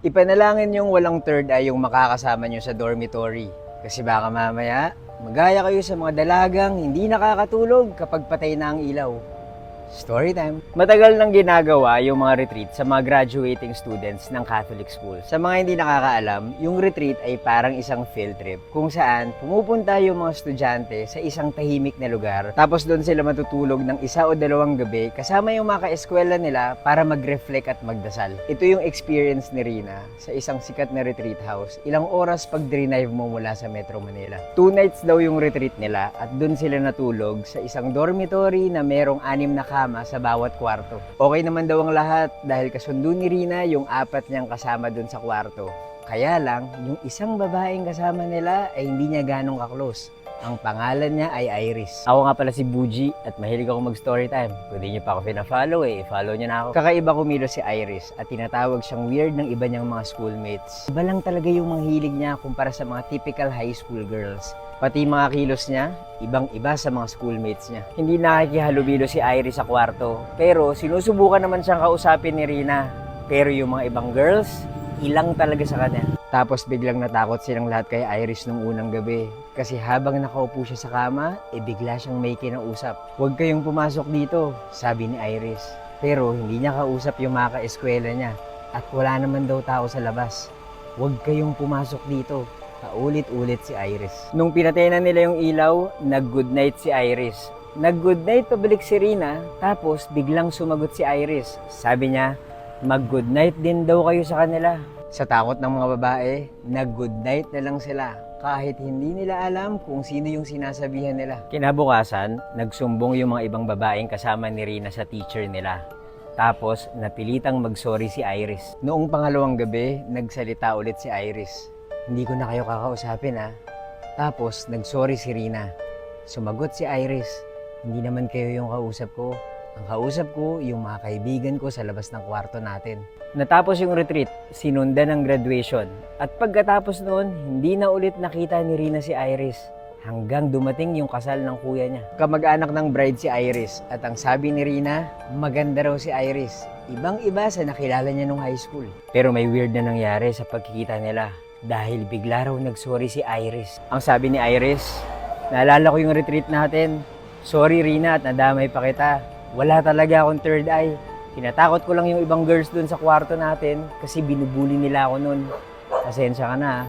Ipanalangin yung walang third eye yung makakasama nyo sa dormitory. Kasi baka mamaya, magaya kayo sa mga dalagang hindi nakakatulog kapag patay na ang ilaw. Story time. Matagal nang ginagawa yung mga retreat sa mga graduating students ng Catholic school. Sa mga hindi nakakaalam, yung retreat ay parang isang field trip kung saan pumupunta yung mga estudyante sa isang tahimik na lugar. Tapos doon sila matutulog ng isa o dalawang gabi kasama yung mga kaeskwela nila para mag-reflect at magdasal. Ito yung experience ni Rina sa isang sikat na retreat house. Ilang oras pag drive mo mula sa Metro Manila. Two nights daw yung retreat nila at doon sila natulog sa isang dormitory na merong anim na kama sa bawat kwarto. Okay naman daw ang lahat dahil kasundo ni Rina yung apat niyang kasama doon sa kwarto. Kaya lang, yung isang babaeng kasama nila ay hindi niya ganong kaklose. Ang pangalan niya ay Iris. Ako nga pala si Buji at mahilig ako mag-story time. Kung di niyo pa ako pina-follow eh, follow niyo na ako. Kakaiba kumilos si Iris at tinatawag siyang weird ng iba niyang mga schoolmates. Iba lang talaga yung mga hilig niya kumpara sa mga typical high school girls. Pati mga kilos niya, ibang-iba sa mga schoolmates niya. Hindi nakikihalubilo si Iris sa kwarto, pero sinusubukan naman siyang kausapin ni Rina. Pero yung mga ibang girls, ilang talaga sa kanya. Tapos biglang natakot silang lahat kay Iris nung unang gabi. Kasi habang nakaupo siya sa kama, e bigla siyang may kinausap. Huwag kayong pumasok dito, sabi ni Iris. Pero hindi niya kausap yung mga kaeskwela niya. At wala naman daw tao sa labas. Huwag kayong pumasok dito. Paulit-ulit si Iris. Nung pinatay na nila yung ilaw, nag-good night si Iris. Nag-good night pabalik si Rina, tapos biglang sumagot si Iris. Sabi niya, mag-good night din daw kayo sa kanila. Sa takot ng mga babae, nag-good night na lang sila kahit hindi nila alam kung sino yung sinasabihan nila. Kinabukasan, nagsumbong yung mga ibang babaeng kasama ni Rina sa teacher nila. Tapos, napilitang mag-sorry si Iris. Noong pangalawang gabi, nagsalita ulit si Iris. Hindi ko na kayo kakausapin ha. Tapos, nag-sorry si Rina. Sumagot si Iris. Hindi naman kayo yung kausap ko. Ang kausap ko, yung mga kaibigan ko sa labas ng kwarto natin. Natapos yung retreat, sinundan ng graduation. At pagkatapos noon, hindi na ulit nakita ni Rina si Iris. Hanggang dumating yung kasal ng kuya niya. Kamag-anak ng bride si Iris. At ang sabi ni Rina, maganda raw si Iris. Ibang-iba sa nakilala niya nung high school. Pero may weird na nangyari sa pagkikita nila. Dahil bigla raw nagsorry si Iris. Ang sabi ni Iris, naalala ko yung retreat natin. Sorry Rina at nadamay pa kita. Wala talaga akong third eye. Tinatakot ko lang yung ibang girls dun sa kwarto natin kasi binubuli nila ako nun. Pasensya ka na. ah.